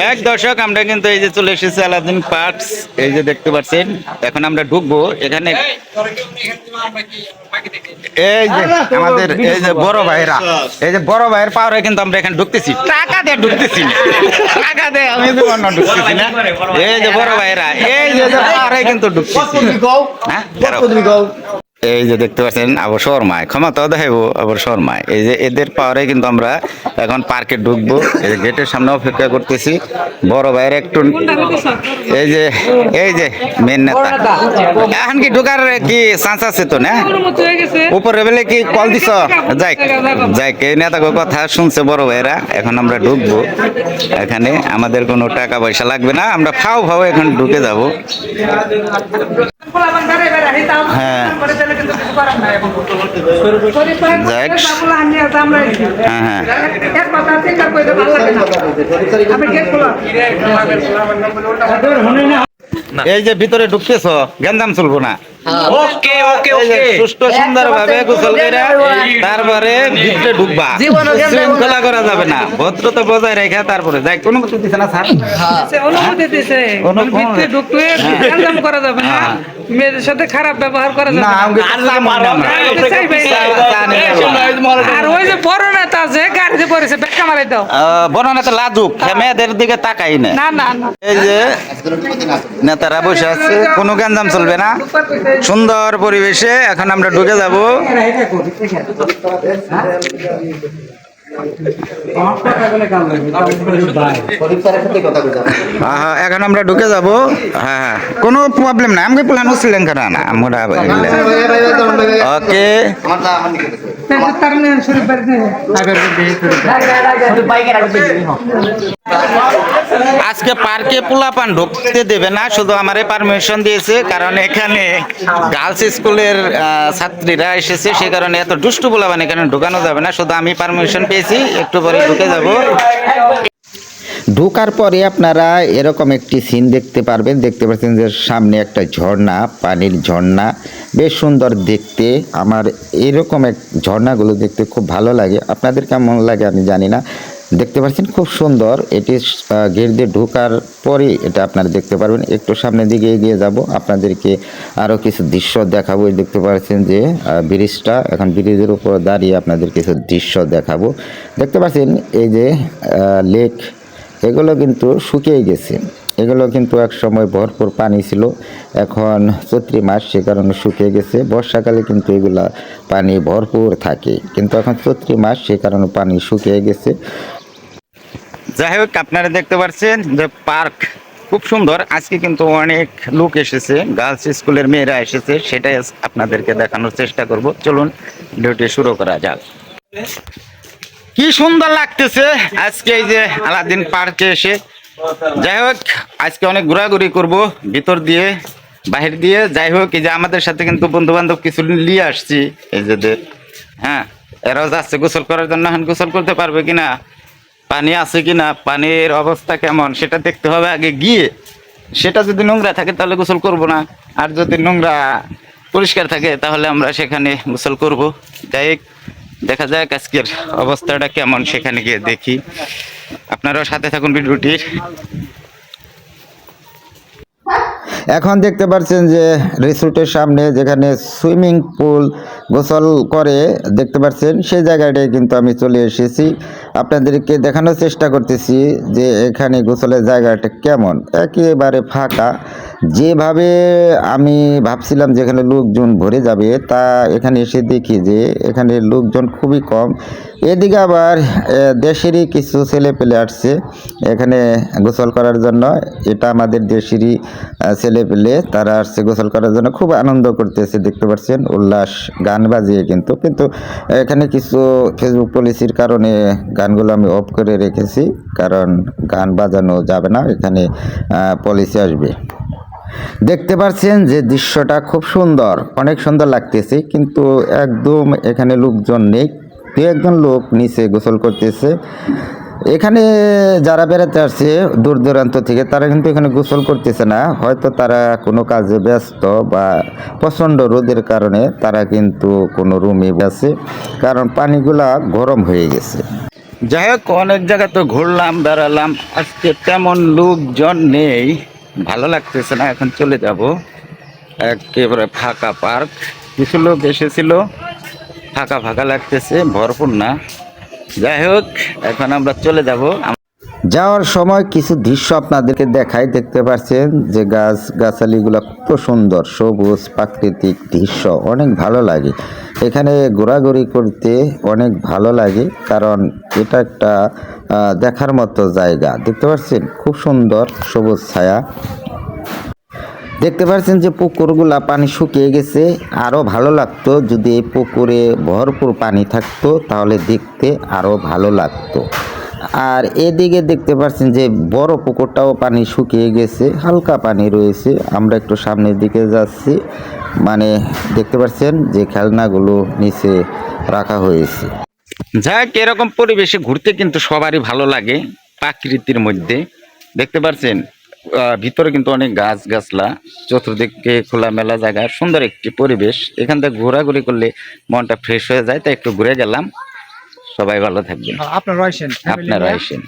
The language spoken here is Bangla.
দেখ দর্শক, আমরা কিন্তু এই যে চলে এসেছি আলাদিন পার্কস এই যে দেখতে পাচ্ছেন, এখন আমরা ঢুকবো। এখানে এই যে আমাদের এই যে বড় ভাইরা, এই যে বড় ভাইয়ের পাওয়ারে কিন্তু আমরা এখানে ঢুকতেছি। টাকা দিয়ে ঢুকতেছি টাকা দিয়ে আমি অন্য ঢুকতেছি না। এই যে বড় ভাইরা, এই যে পাওয়ারে কিন্তু ঢুকতেছি। হ্যাঁ। এই যে দেখতে পাচ্ছেন আবার শর্মায়। ক্ষমতাও দেখাইবো আবার শর্মায়। এই যে এদের পাওয়ারে কিন্তু আমরা এখন পার্কে ঢুকবো। এই গেটের সামনে অপেক্ষা করতেছি। বড় ভাইয়ের একটু এই যে এই যে মেন নেতা। এখন কি ঢুকার কি চান্স আছে তো, না? উপরে বেলে কি কল দিছ? যাই যাই এই নেতাকে কথা শুনছে বড় ভাইয়েরা। এখন আমরা ঢুকবো। এখানে আমাদের কোনো টাকা পয়সা লাগবে না। আমরা ফাও ফাও এখন ঢুকে যাব। হ্যাঁ। হ্যাঁ হ্যাঁ। এই যে ভিতরে ঢুকতেছ গেন্দাম চলবো না। ওকে ওকে ওকে। সুষ্ঠু সুন্দর ভাবে গোসল করে তারপরে ভিতরে ঢুকবা। শৃঙ্খলা করা যাবে না। ভদ্রতা বজায় রেখে তারপরে। যাই কোনো কিছু দিছে না স্যার? অনুমতি দিছে। ভিতরে ঢুকলে করা যাবে না। মেয়েদের সাথে খারাপ ব্যবহার করা যাবে আর ওই যে বড় নেতা যে গাড়িতে পড়েছে ব্যাখ্যা মারাই দাও। বর্ণনা লাজুক মেয়েদের দিকে তাকাই না না না। এই যে নেতারা বসে আছে কোনো গ্যাঞ্জাম চলবে না। সুন্দর পরিবেশে এখন আমরা ঢুকে যাব। এখন আমরা ঢুকে যাব। হ্যাঁ হ্যাঁ। কোনো প্রবলেম নাই। আমাকে প্ল্যান ছিলেন কেন না আমরা ওকে আজকে পার্কে পোলাপান ঢুকতে দেবে না শুধু আমারে পারমিশন দিয়েছে কারণ এখানে গার্লস স্কুলের আহ, ছাত্রীরা এসেছে সে কারণে এত দুষ্টু পোলাপান এখানে ঢুকানো যাবে না শুধু আমি পারমিশন পেয়েছি একটু পরে ঢুকে যাব। ঢোকার পরে আপনারা এরকম একটি সিন দেখতে পারবেন দেখতে পাচ্ছেন যে সামনে একটা ঝর্ণা পানির ঝর্ণা। বেশ সুন্দর দেখতে। আমার এরকম এক ঝর্ণাগুলো দেখতে খুব ভালো লাগে। আপনাদের কেমন লাগে আমি জানি না। দেখতে পাচ্ছেন খুব সুন্দর। এটি গেট দিয়ে ঢোকার পরে এটা আপনারা দেখতে পারবেন। একটু সামনের দিকে এগিয়ে যাব। আপনাদেরকে আরও কিছু দৃশ্য দেখাবো। দেখতে পাচ্ছেন যে ব্রিজটা। এখন ব্রিজের উপর দাঁড়িয়ে আপনাদের কিছু দৃশ্য দেখাবো। দেখতে পাচ্ছেন এই যে লেক। এগুলো কিন্তু শুকিয়ে গেছে। এগুলো কিন্তু এক সময় ভরপুর পানি ছিল। এখন চৈত্রি মাস, সে কারণে শুকিয়ে গেছে। বর্ষাকালে কিন্তু এগুলা পানি ভরপুর থাকে। কিন্তু এখন চৈত্রি মাস, সে কারণে পানি শুকিয়ে গেছে। যাই হোক, আপনারা দেখতে পাচ্ছেন যে পার্ক খুব সুন্দর। আজকে কিন্তু অনেক লোক এসেছে। গার্লস স্কুলের মেয়েরা এসেছে। সেটাই আপনাদেরকে দেখানোর চেষ্টা করব। চলুন ডিউটি শুরু করা যাক। কি সুন্দর লাগতেছে। আজকে এই যে আলাদিন পার্কে এসে যাই হোক, আজকে অনেক ঘোরাঘুরি করব, ভিতর দিয়ে, বাহির দিয়ে। যাই হোক, এই যে আমাদের সাথে কিন্তু বন্ধু বান্ধব কিছু নিয়ে আসছি। এই যে হ্যাঁ এরাও যাচ্ছে গোসল করার জন্য। এখন গোসল করতে পারবে কিনা, পানি আছে কিনা, পানির অবস্থা কেমন, সেটা দেখতে হবে আগে গিয়ে। সেটা যদি নোংরা থাকে, তাহলে গোসল করব না। আর যদি নোংরা পরিষ্কার থাকে, তাহলে আমরা সেখানে গোসল করব। যাই দেখা যাক আজকের অবস্থাটা কেমন, সেখানে গিয়ে দেখি। আপনারাও সাথে থাকুন ভিডিওটির এখন দেখতে পাচ্ছেন যে রিসোর্টের সামনে যেখানে সুইমিং পুল গোসল করে দেখতে পাচ্ছেন সেই জায়গাটায় কিন্তু আমি চলে এসেছি। আপনাদেরকে দেখানোর চেষ্টা করতেছি যে এখানে গোসলের জায়গাটা কেমন। একেবারে ফাঁকা। যেভাবে আমি ভাবছিলাম যে এখানে লোকজন ভরে যাবে, তা এখানে এসে দেখি যে এখানে লোকজন খুবই কম। এদিকে আবার দেশেরই কিছু ছেলে পেলে আসছে এখানে গোসল করার জন্য। এটা আমাদের দেশেরই ছেলে পেলে তারা আসছে গোসল করার জন্য। খুব আনন্দ করতেছে, দেখতে পাচ্ছেন, উল্লাস, গান বাজিয়ে কিন্তু কিন্তু এখানে কিছু ফেসবুক পলিসির কারণে গানগুলো আমি অফ করে রেখেছি, কারণ গান বাজানো যাবে না, এখানে পলিসি আসবে। দেখতে পাচ্ছেন যে দৃশ্যটা খুব সুন্দর, অনেক সুন্দর লাগতেছে, কিন্তু একদম এখানে লোকজন নেই, দু একজন লোক নিচে গোসল করতেছে। এখানে যারা বেড়াতে আসছে দূর দূরান্ত থেকে, তারা কিন্তু এখানে গোসল করতেছে না। হয়তো তারা কোনো কাজে ব্যস্ত বা প্রচণ্ড রোদের কারণে তারা কিন্তু কোনো রুমে আছে কারণ পানিগুলা গরম হয়ে গেছে। যাই হোক, অনেক জায়গা তো ঘুরলাম, বেড়ালাম। আজকে তেমন লোকজন নেই, ভালো লাগতেছে না, এখন চলে যাব। একেবারে ফাঁকা পার্ক। কিছু লোক এসেছিল, ফাঁকা ফাঁকা লাগতেছে, ভরপুর না। যাই হোক, এখন আমরা চলে যাব। যাওয়ার সময় কিছু দৃশ্য আপনাদেরকে দেখাই। দেখতে পাচ্ছেন যে গাছ, গাছালিগুলো কত সুন্দর, সবুজ প্রাকৃতিক দৃশ্য, অনেক ভালো লাগে। এখানে ঘোরাঘুরি করতে অনেক ভালো লাগে, কারণ এটা একটা দেখার মতো জায়গা। দেখতে পাচ্ছেন, খুব সুন্দর সবুজ ছায়া। দেখতে পাচ্ছেন যে পুকুরগুলা পানি শুকিয়ে গেছে। আরও ভালো লাগতো যদি এই পুকুরে ভরপুর পানি থাকতো, তাহলে দেখতে আরও ভালো লাগতো। আর এদিকে দেখতে পাচ্ছেন যে বড় পুকুরটাও পানি শুকিয়ে গেছে, হালকা পানি রয়েছে। আমরা একটু সামনের দিকে যাচ্ছি মানে দেখতে পাচ্ছেন যে খেলনাগুলো নিচে রাখা হয়েছে। যাক, এরকম পরিবেশে ঘুরতে কিন্তু সবারই ভালো লাগে, প্রাকৃতির মধ্যে। দেখতে পাচ্ছেন ভিতরে কিন্তু অনেক গাছ গাছলা চতুর্দিকে খোলামেলা জায়গা সুন্দর একটি পরিবেশ। এখান থেকে ঘোরাঘুরি করলে মনটা ফ্রেশ হয়ে যায় তাই একটু ঘুরে গেলাম। সবাই ভালো থাকবেন। আপনারা আসেন আপনারা আসেন।